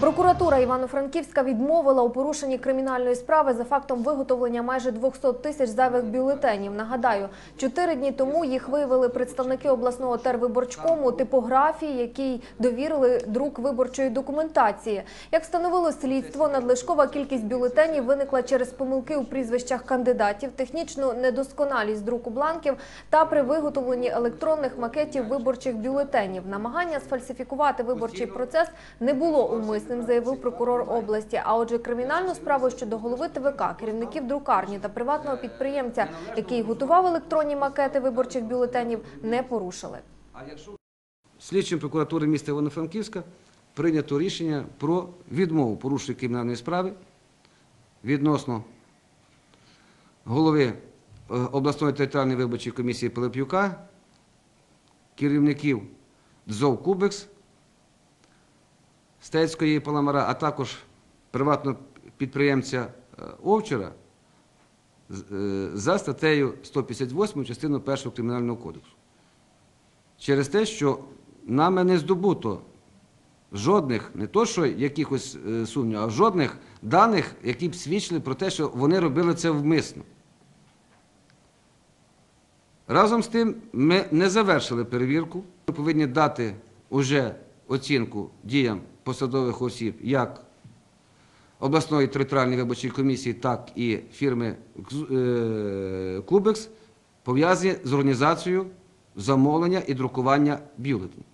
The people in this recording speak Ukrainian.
Прокуратура Івано-Франківська відмовила у порушенні кримінальної справи за фактом виготовлення майже 200 тисяч зайвих бюлетенів. Нагадаю, чотири дні тому їх виявили представники обласного тервиборчкому типографії, якій довірили друк виборчої документації. Як встановило слідство, надлишкова кількість бюлетенів виникла через помилки у прізвищах кандидатів, технічну недосконалість друку бланків та при виготовленні електронних макетів виборчих бюлетенів. Намагання сфальсифікувати виборчий процес не було умисним, заявив прокурор області. А отже, кримінальну справу щодо голови ТВК, керівників друкарні та приватного підприємця, який готував електронні макети виборчих бюлетенів, не порушили. Слідчим прокуратури міста Івано-Франківська прийнято рішення про відмову порушення кримінальної справи відносно голови е, обласної територіальної виборчої комісії Пилип'юка, керівників ДЗОВ Кубекс, Стецької Паламара, а також приватного підприємця е, Овчара е, за статтею 158 частиною 1 Кримінального кодексу через те, що нами не здобуто жодних, не то що якихось е, сумнівів, а жодних даних, які б свідчили про те, що вони робили це вмисно. Разом з тим, ми не завершили перевірку. Ми повинні дати уже оцінку діям посадових осіб як обласної територіальної виборчої комісії, так і фірми е, Кубекс, пов'язані з організацією замовлення і друкування бюлетенів.